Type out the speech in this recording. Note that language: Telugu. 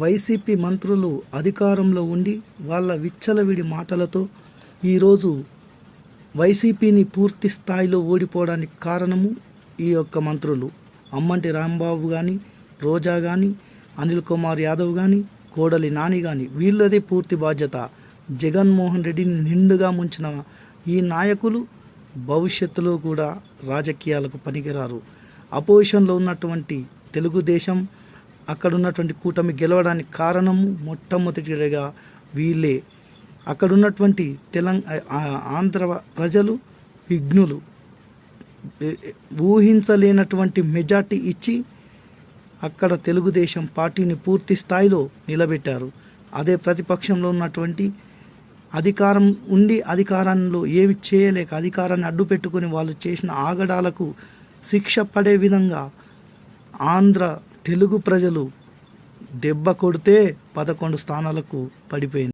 వైసీపీ మంత్రులు అధికారంలో ఉండి వాళ్ళ విచ్చలవిడి మాటలతో ఈరోజు వైసీపీని పూర్తి స్థాయిలో ఓడిపోవడానికి కారణము ఈ యొక్క మంత్రులు. అమ్మంటి రాంబాబు కానీ రోజా కానీ అనిల్ కుమార్ యాదవ్ కానీ కోడలి నాని కానీ వీళ్ళదే పూర్తి బాధ్యత. జగన్మోహన్ రెడ్డిని నిండుగా ముంచిన ఈ నాయకులు భవిష్యత్తులో కూడా రాజకీయాలకు పనికిరారు. అపోజిషన్లో ఉన్నటువంటి తెలుగుదేశం అక్కడ ఉన్నటువంటి కూటమి గెలవడానికి కారణము మొట్టమొదటిగా వీళ్ళే. అక్కడ ఉన్నటువంటి తెలంగాణ ఆంధ్ర ప్రజలు విఘ్నులు. ఊహించలేనటువంటి మెజార్టీ ఇచ్చి అక్కడ తెలుగుదేశం పార్టీని పూర్తి స్థాయిలో నిలబెట్టారు. అదే ప్రతిపక్షంలో ఉన్నటువంటి అధికారం ఉండి అధికారంలో ఏమి చేయలేక అధికారాన్ని అడ్డుపెట్టుకొని వాళ్ళు చేసిన ఆగడాలకు శిక్ష పడే విధంగా ఆంధ్ర తెలుగు ప్రజలు దెబ్బ కొడితే పదకొండు స్థానాలకు పడిపోయింది.